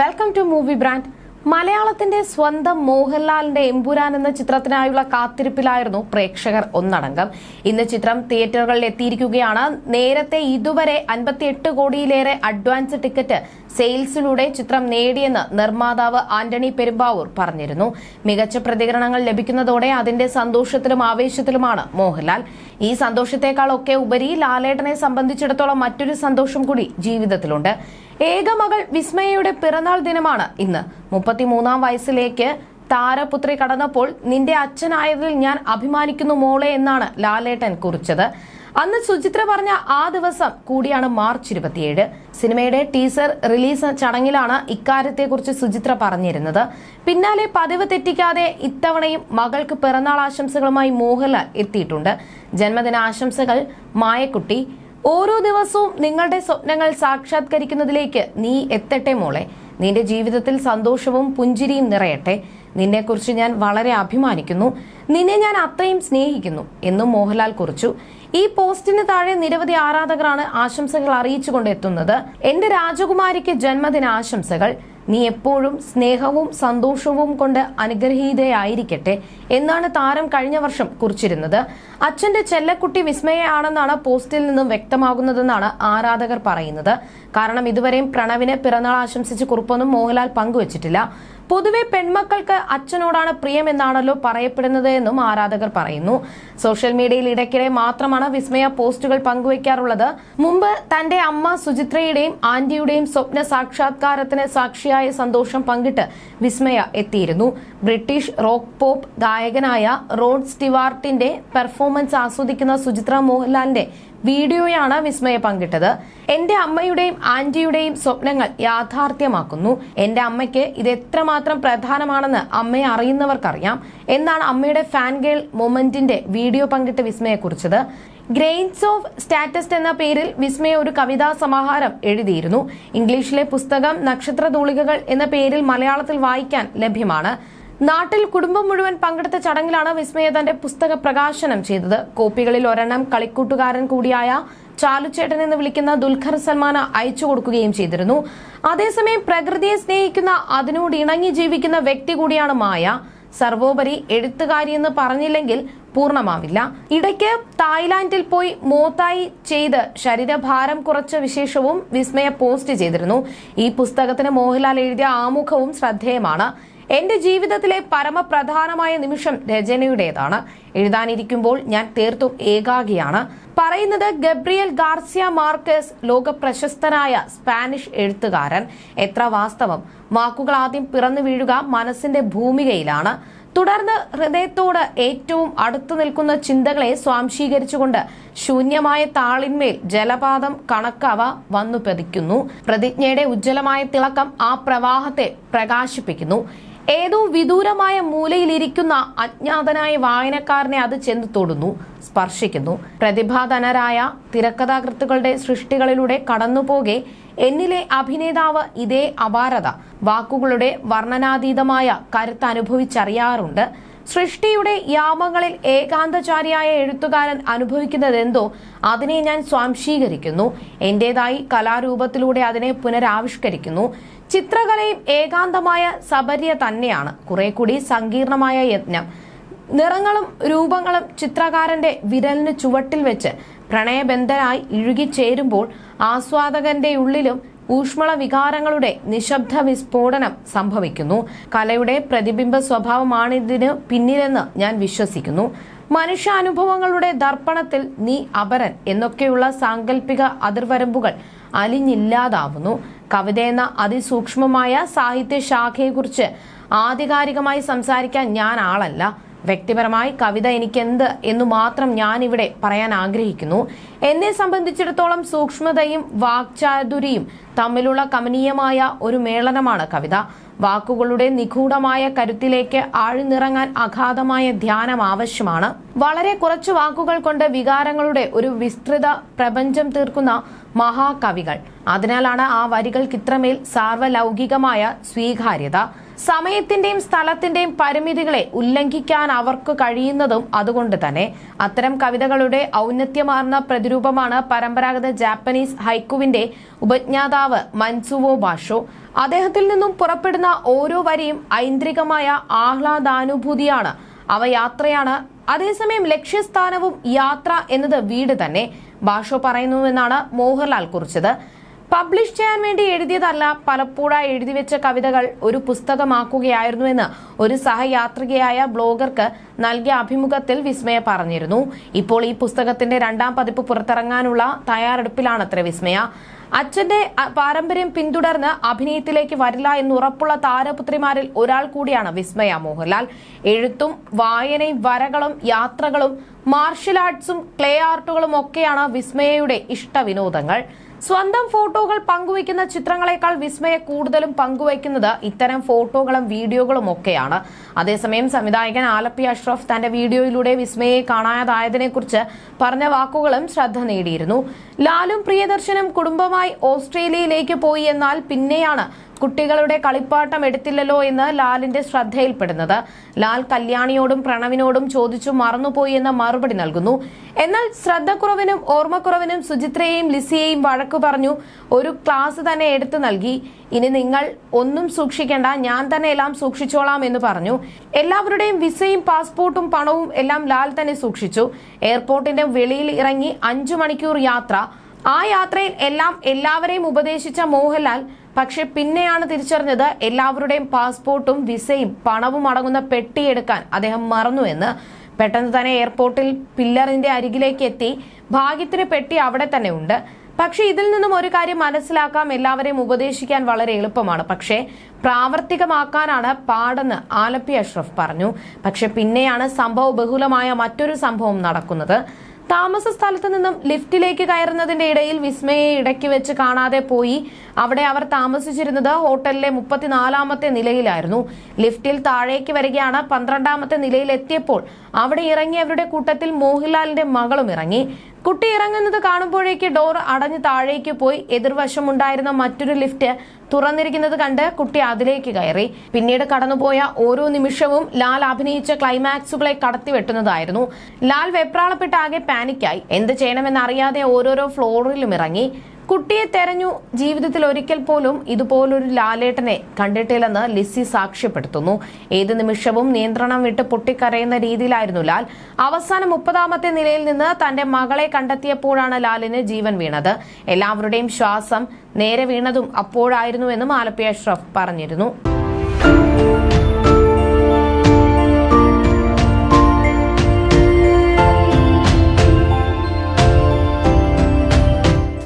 Welcome to movie brand മലയാളത്തിന്റെ സ്വന്തം മോഹൻലാലിന്റെ എമ്പുരാൻ എന്ന ചിത്രത്തിനായുള്ള കാത്തിരിപ്പിലായിരുന്നു പ്രേക്ഷകർ ഒന്നടങ്കം. ഇന്ന് ചിത്രം തിയേറ്ററുകളിൽ എത്തിയിരിക്കുകയാണ്. നേരത്തെ ഇതുവരെ അൻപത്തിയെട്ട് കോടിയിലേറെ അഡ്വാൻസ് ടിക്കറ്റ് സെയിൽസിലൂടെ ചിത്രം നേടിയെന്ന് നിർമ്മാതാവ് ആന്റണി പെരുമ്പാവൂർ പറഞ്ഞിരുന്നു. മികച്ച പ്രതികരണങ്ങൾ ലഭിക്കുന്നതോടെ അതിന്റെ സന്തോഷത്തിലും ആവേശത്തിലുമാണ് മോഹൻലാൽ. ഈ സന്തോഷത്തെക്കാളൊക്കെ ഉപരി ലാലേട്ടനെ സംബന്ധിച്ചിടത്തോളം മറ്റൊരു സന്തോഷം കൂടി ജീവിതത്തിലുണ്ട്. ഏകമകൾ വിസ്മയയുടെ പിറന്നാൾ ദിനമാണ് ഇന്ന്. മുപ്പത്തിമൂന്നാം വയസ്സിലേക്ക് താരപുത്രി കടന്നപ്പോൾ നിന്റെ അച്ഛനായതിൽ ഞാൻ അഭിമാനിക്കുന്നു മോളെ എന്നാണ് ലാലേട്ടൻ കുറിച്ചത്. അന്ന് സുചിത്ര പറഞ്ഞ ആ ദിവസം കൂടിയാണ് മാർച്ച് ഇരുപത്തിയേഴ്. സിനിമയുടെ ടീസർ റിലീസ് ചടങ്ങിലാണ് ഇക്കാര്യത്തെക്കുറിച്ച് സുചിത്ര പറഞ്ഞിരുന്നത്. പിന്നാലെ പതിവ് തെറ്റിക്കാതെ ഇത്തവണയും മകൾക്ക് പിറന്നാൾ ആശംസകളുമായി മോഹൻലാൽ എത്തിയിട്ടുണ്ട്. ജന്മദിനാശംസകൾ മായക്കുട്ടി ഓരോ ദിവസവും നിങ്ങളുടെ സ്വപ്നങ്ങൾ സാക്ഷാത്കരിക്കുന്നതിലേക്ക് നീ എത്തട്ടെ മോളെ. നിന്റെ ജീവിതത്തിൽ സന്തോഷവും പുഞ്ചിരിയും നിറയട്ടെ. നിന്നെക്കുറിച്ച് ഞാൻ വളരെ അഭിമാനിക്കുന്നു. നിന്നെ ഞാൻ അത്രയും സ്നേഹിക്കുന്നു എന്നും മോഹൻലാൽ കുറിച്ചു. ഈ പോസ്റ്റിന് താഴെ നിരവധി ആരാധകരാണ് ആശംസകൾ അറിയിച്ചുകൊണ്ട് എത്തുന്നത്. എന്റെ രാജകുമാരിക്ക് ജന്മദിന ആശംസകൾ നീ എപ്പോഴും സ്നേഹവും സന്തോഷവും കൊണ്ട് അനുഗ്രഹീതയായിരിക്കട്ടെ എന്നാണ് താരം കഴിഞ്ഞ വർഷം കുറിച്ചിരുന്നത്. അച്ഛന്റെ ചെല്ലക്കുട്ടി വിസ്മയാണെന്നാണ് പോസ്റ്റിൽ നിന്നും വ്യക്തമാകുന്നതെന്നാണ് ആരാധകർ പറയുന്നത്. കാരണം ഇതുവരെയും പ്രണവിന് പിറന്നാൾ ആശംസിച്ച് കുറിപ്പൊന്നും മോഹൻലാൽ പങ്കുവച്ചിട്ടില്ല. പൊതുവെ പെൺമക്കൾക്ക് അച്ഛനോടാണ് പ്രിയമെന്നാണല്ലോ പറയപ്പെടുന്നത് എന്നും ആരാധകർ പറയുന്നു. സോഷ്യൽ മീഡിയയിൽ ഇടയ്ക്കിടെ മാത്രമാണ് വിസ്മയ പോസ്റ്റുകൾ പങ്കുവയ്ക്കാറുള്ളത് മുമ്പ് തന്റെ അമ്മ സുചിത്രയുടെയും ആന്റിയുടെയും സ്വപ്ന സാക്ഷാത്കാരത്തിന് സാക്ഷിയായ സന്തോഷം പങ്കിട്ട് വിസ്മയ എത്തിയിരുന്നു. ബ്രിട്ടീഷ് റോക്ക് പോപ്പ് ഗായകനായ റോഡ് സ്റ്റിവാർട്ടിന്റെ പെർഫോമൻസ് ആസ്വദിക്കുന്ന സുചിത്ര മോഹൻലാലിന്റെ വീഡിയോയാണ് വിസ്മയ പങ്കിട്ടത്. എന്റെ അമ്മയുടെയും ആന്റിയുടെയും സ്വപ്നങ്ങൾ യാഥാർത്ഥ്യമാക്കുന്നു. എന്റെ അമ്മയ്ക്ക് ഇത് എത്രമാത്രം പ്രധാനമാണെന്ന് അമ്മയെ അറിയുന്നവർക്കറിയാം. എന്നാണ് അമ്മയുടെ ഫാൻ ഗേൾ മൊമെന്റിന്റെ വീഡിയോ പങ്കിട്ട് വിസ്മയെ കുറിച്ചത്. ഗ്രെയിൻസ് ഓഫ് സ്റ്റാറ്റസ്റ്റ് എന്ന പേരിൽ വിസ്മയ ഒരു കവിതാ സമാഹാരം എഴുതിയിരുന്നു. ഇംഗ്ലീഷിലെ പുസ്തകം നക്ഷത്ര തൂളികകൾ എന്ന പേരിൽ മലയാളത്തിൽ വായിക്കാൻ ലഭ്യമാണ്. നാട്ടിൽ കുടുംബം മുഴുവൻ പങ്കെടുത്ത ചടങ്ങിലാണ് വിസ്മയ തന്റെ പുസ്തക പ്രകാശനം ചെയ്തത്. കോപ്പികളിൽ ഒരെണ്ണം കളിക്കൂട്ടുകാരൻ കൂടിയായ ചാലുച്ചേട്ടൻ എന്ന് വിളിക്കുന്ന ദുൽഖർ സൽമാന് അയച്ചു കൊടുക്കുകയും ചെയ്തിരുന്നു. അതേസമയം പ്രകൃതിയെ സ്നേഹിക്കുന്ന അതിനോട് ഇണങ്ങി ജീവിക്കുന്ന വ്യക്തി കൂടിയാണ് മായ. സർവോപരി എഴുത്തുകാരി എന്ന് പറഞ്ഞില്ലെങ്കിൽ പൂർണമാവില്ല. ഇടയ്ക്ക് തായ്ലാന്റിൽ പോയി മോത്തായി ചെയ്ത് ശരീരഭാരം കുറച്ച വിശേഷവും വിസ്മയ പോസ്റ്റ് ചെയ്തിരുന്നു. ഈ പുസ്തകത്തിന് മോഹൻലാൽ എഴുതിയ ആമുഖവും ശ്രദ്ധേയമാണ്. എന്റെ ജീവിതത്തിലെ പരമപ്രധാനമായ നിമിഷം രചനയുടേതാണ്. എഴുതാനിരിക്കുമ്പോൾ ഞാൻ തീർത്തും ഏകാഗിയാണ്. പറയുന്നത് ഗബ്രിയൽ ഗാർസിയ മാർക്കസ് ലോക പ്രശസ്തനായ സ്പാനിഷ് എഴുത്തുകാരൻ. എത്ര വാസ്തവം. വാക്കുകൾ ആദ്യം പിറന്നു വീഴുക മനസ്സിന്റെ ഭൂമികയിലാണ്. തുടർന്ന് ഹൃദയത്തോട് ഏറ്റവും അടുത്തു നിൽക്കുന്ന ചിന്തകളെ സ്വാംശീകരിച്ചുകൊണ്ട് ശൂന്യമായ താളിന്മേൽ ജലപാതം കണക്കവ വന്നു പതിക്കുന്നു പ്രതിജ്ഞയുടെ ഉജ്ജ്വലമായ തിളക്കം ആ പ്രവാഹത്തെ പ്രകാശിപ്പിക്കുന്നു. ഏതോ വിദൂരമായ മൂലയിലിരിക്കുന്ന അജ്ഞാതനായ വായനക്കാരനെ അത് ചെന്ന് തൊടുന്നു സ്പർശിക്കുന്നു. പ്രതിഭാധനരായ തിരക്കഥാകൃത്തുക്കളുടെ സൃഷ്ടികളിലൂടെ കടന്നുപോകെ എന്നിലെ അഭിനേതാവ് ഇതേ അപാരത വാക്കുകളുടെ വർണനാതീതമായ കരുത്ത് അനുഭവിച്ചറിയാറുണ്ട് സൃഷ്ടിയുടെ യാമങ്ങളിൽ ഏകാന്തചാരിയായ എഴുത്തുകാരൻ അനുഭവിക്കുന്നതെന്തോ അതിനെ ഞാൻ സ്വാംശീകരിക്കുന്നു. എന്റേതായി കലാരൂപത്തിലൂടെ അതിനെ പുനരാവിഷ്കരിക്കുന്നു. ചിത്രകലയും ഏകാന്തമായ സബര്യ തന്നെയാണ്. കുറെ കൂടി സങ്കീർണമായ യജ്ഞം നിറങ്ങളും രൂപങ്ങളും ചിത്രകാരന്റെ വിരലിന് ചുവട്ടിൽ വെച്ച് പ്രണയബന്ധനായി ഇഴുകിച്ചേരുമ്പോൾ ആസ്വാദകന്റെ ഉള്ളിലും ഊഷ്മള വികാരങ്ങളുടെ നിശബ്ദ വിസ്ഫോടനം സംഭവിക്കുന്നു. കലയുടെ പ്രതിബിംബ സ്വഭാവമാണിതിന് പിന്നിലെന്ന് ഞാൻ വിശ്വസിക്കുന്നു. മനുഷ്യാനുഭവങ്ങളുടെ ദർപ്പണത്തിൽ നീ അപരൻ എന്നൊക്കെയുള്ള സാങ്കല്പിക അതിർവരമ്പുകൾ അലിഞ്ഞില്ലാതാവുന്നു. കവിത എന്ന അതിസൂക്ഷ്മമായ സാഹിത്യ ശാഖയെക്കുറിച്ച് ആധികാരികമായി സംസാരിക്കാൻ ഞാൻ ആളല്ല. വ്യക്തിപരമായി കവിത എനിക്കെന്ത് എന്ന് മാത്രം ഞാൻ ഇവിടെ പറയാൻ ആഗ്രഹിക്കുന്നു. എന്നെ സംബന്ധിച്ചിടത്തോളം സൂക്ഷ്മതയും വാക്ചാതുരിയും തമ്മിലുള്ള കമനീയമായ ഒരു മേളനമാണ് കവിത. വാക്കുകളുടെ നിഗൂഢമായ കരുത്തിലേക്ക് ആഴ്ന്നിറങ്ങാൻ അഗാധമായ ധ്യാനം ആവശ്യമാണ്. വളരെ കുറച്ചു വാക്കുകൾ കൊണ്ട് വികാരങ്ങളുടെ ഒരു വിസ്തൃത പ്രപഞ്ചം തീർക്കുന്ന മഹാകവികൾ. അതിനാലാണ് ആ വരികൾക്ക് ഇത്രമേൽ സാർവലൗകികമായ സ്വീകാര്യത. സമയത്തിന്റെയും സ്ഥലത്തിന്റെയും പരിമിതികളെ ഉല്ലംഘിക്കാൻ അവർക്ക് കഴിയുന്നതും അതുകൊണ്ട് തന്നെ. അത്തരം കവിതകളുടെ ഔന്നത്യമാർന്ന പ്രതിരൂപമാണ് പരമ്പരാഗത ജാപ്പനീസ് ഹൈക്കുവിന്റെ ഉപജ്ഞാതാവ് മൻസുവോ ബാഷോ. അദ്ദേഹത്തിൽ നിന്നും പുറപ്പെടുന്ന ഓരോ വരിയും ഐന്ദ്രികമായ ആഹ്ലാദാനുഭൂതിയാണ്. അവ യാത്രയാണ്. അതേസമയം ലക്ഷ്യസ്ഥാനവും യാത്ര എന്നത് വീട് തന്നെ. ഭാഷ പറയുന്നുവെന്നാണ് മോഹൻലാൽ കുറിച്ചത്. പബ്ലിഷ് ചെയ്യാൻ വേണ്ടി എഴുതിയതല്ല പലപ്പോഴായി എഴുതി വെച്ച കവിതകൾ ഒരു പുസ്തകമാക്കുകയായിരുന്നുവെന്ന് ഒരു സഹയാത്രികയായ ബ്ലോഗർക്ക് നൽകിയ അഭിമുഖത്തിൽ വിസ്മയ പറഞ്ഞിരുന്നു. ഇപ്പോൾ ഈ പുസ്തകത്തിന്റെ രണ്ടാം പതിപ്പ് പുറത്തിറങ്ങാനുള്ള തയ്യാറെടുപ്പിലാണത്ര വിസ്മയ. അച്ഛന്റെ പാരമ്പര്യം പിന്തുടർന്ന് അഭിനയത്തിലേക്ക് വരില്ല എന്ന് ഉറപ്പുള്ള താരപുത്രിമാരിൽ ഒരാൾ കൂടിയാണ് വിസ്മയ മോഹൻലാൽ. എഴുത്തും വായനയും വരകളും യാത്രകളും മാർഷ്യൽ ആർട്സും ക്ലേ ആർട്ടുകളും ഒക്കെയാണ് വിസ്മയയുടെ ഇഷ്ടവിനോദങ്ങൾ സ്വന്തം ഫോട്ടോകൾ പങ്കുവയ്ക്കുന്ന ചിത്രങ്ങളെക്കാൾ വിസ്മയ കൂടുതലും പങ്കുവയ്ക്കുന്നത് ഇത്തരം ഫോട്ടോകളും വീഡിയോകളും ഒക്കെയാണ്. അതേസമയം സംവിധായകൻ ആലപ്പി അഷ്റഫ് തന്റെ വീഡിയോയിലൂടെ വിസ്മയെ കാണാതായതിനെക്കുറിച്ച് പറഞ്ഞ വാക്കുകളും ശ്രദ്ധ നേടിയിരുന്നു. ലാലും പ്രിയദർശനും കുടുംബമായി ഓസ്ട്രേലിയയിലേക്ക് പോയി എന്നാൽ പിന്നെയാണ് കുട്ടികളുടെ കളിപ്പാട്ടം എടുത്തില്ലല്ലോ എന്ന് ലാലിന്റെ ശ്രദ്ധയിൽപ്പെടുന്നത്. ലാൽ കല്യാണിയോടും പ്രണവിനോടും ചോദിച്ചു മറന്നുപോയി എന്ന മറുപടി നൽകുന്നു. എന്നാൽ ശ്രദ്ധക്കുറവിനും ഓർമ്മക്കുറവിനും സുചിത്രയെയും ലിസിയെയും വഴക്കു പറഞ്ഞു ഒരു ക്ലാസ് തന്നെ എടുത്തു നൽകി. ഇനി നിങ്ങൾ ഒന്നും സൂക്ഷിക്കേണ്ട. ഞാൻ തന്നെ എല്ലാം സൂക്ഷിച്ചോളാം എന്ന് പറഞ്ഞു. എല്ലാവരുടെയും വിസയും പാസ്പോർട്ടും പണവും എല്ലാം ലാൽ തന്നെ സൂക്ഷിച്ചു. എയർപോർട്ടിന്റെ വെളിയിൽ ഇറങ്ങി അഞ്ചു മണിക്കൂർ യാത്ര ആ യാത്രയിൽ എല്ലാം എല്ലാവരെയും ഉപദേശിച്ച മോഹൻലാൽ പക്ഷെ പിന്നെയാണ് തിരിച്ചറിഞ്ഞത് എല്ലാവരുടെയും പാസ്പോർട്ടും വിസയും പണവും അടങ്ങുന്ന പെട്ടിയെടുക്കാൻ അദ്ദേഹം മറന്നു എന്ന്. പെട്ടെന്ന് തന്നെ എയർപോർട്ടിൽ പില്ലറിന്റെ അരികിലേക്ക് എത്തി. ഭാഗ്യത്തിന് പെട്ടി അവിടെ തന്നെ ഉണ്ട്. പക്ഷെ ഇതിൽ നിന്നും ഒരു കാര്യം മനസ്സിലാക്കാം. എല്ലാവരെയും ഉപദേശിക്കാൻ വളരെ എളുപ്പമാണ്. പക്ഷേ പ്രാവർത്തികമാക്കാനാണ് പാടെന്ന് ആലപ്പി അഷ്റഫ് പറഞ്ഞു. പക്ഷെ പിന്നെയാണ് സംഭവ ബഹുലമായ മറ്റൊരു സംഭവം നടക്കുന്നത്. താമസ സ്ഥലത്ത് നിന്നും ലിഫ്റ്റിലേക്ക് കയറുന്നതിന്റെ ഇടയിൽ വിസ്മയെ ഇടയ്ക്ക് വെച്ച് കാണാതെ പോയി. അവിടെ അവർ താമസിച്ചിരുന്നത് ഹോട്ടലിലെ മുപ്പത്തിനാലാമത്തെ നിലയിലായിരുന്നു. ലിഫ്റ്റിൽ താഴേക്ക് വരികയാണ് പന്ത്രണ്ടാമത്തെ നിലയിൽ എത്തിയപ്പോൾ അവിടെ ഇറങ്ങിയവരുടെ കൂട്ടത്തിൽ മോഹൻലാലിന്റെ മകളും ഇറങ്ങി. കുട്ടി ഇറങ്ങുന്നത് കാണുമ്പോഴേക്ക് ഡോർ അടഞ്ഞ് താഴേക്ക് പോയി. എതിർവശമുണ്ടായിരുന്ന മറ്റൊരു ലിഫ്റ്റ് തുറന്നിരിക്കുന്നത് കണ്ട് കുട്ടി അതിലേക്ക് കയറി. പിന്നീട് കടന്നുപോയ ഓരോ നിമിഷവും ലാൽ അഭിനയിച്ച ക്ലൈമാക്സുകളെ കടത്തിവെട്ടുന്നതായിരുന്നു. ലാൽ വെപ്രാളപ്പെട്ട് ആകെ പാനിക്കായി. എന്ത് ചെയ്യണമെന്നറിയാതെ ഓരോരോ ഫ്ലോറിലും ഇറങ്ങി. കുട്ടിയെ തെരഞ്ഞു ജീവിതത്തിൽ ഒരിക്കൽ പോലും ഇതുപോലൊരു ലാലേട്ടനെ കണ്ടിട്ടില്ലെന്ന് ലിസി സാക്ഷ്യപ്പെടുത്തുന്നു. ഏത് നിമിഷവും നിയന്ത്രണം വിട്ട് പൊട്ടിക്കരയുന്ന രീതിയിലായിരുന്നു ലാൽ. അവസാനം മുപ്പതാമത്തെ നിലയിൽ നിന്ന് തന്റെ മകളെ കണ്ടെത്തിയപ്പോഴാണ് ലാലിന് ജീവൻ വീണത്. എല്ലാവരുടെയും ശ്വാസം നേരെ വീണതും അപ്പോഴായിരുന്നുവെന്നും ആലപ്പി അഷ്റഫ് പറഞ്ഞിരുന്നു.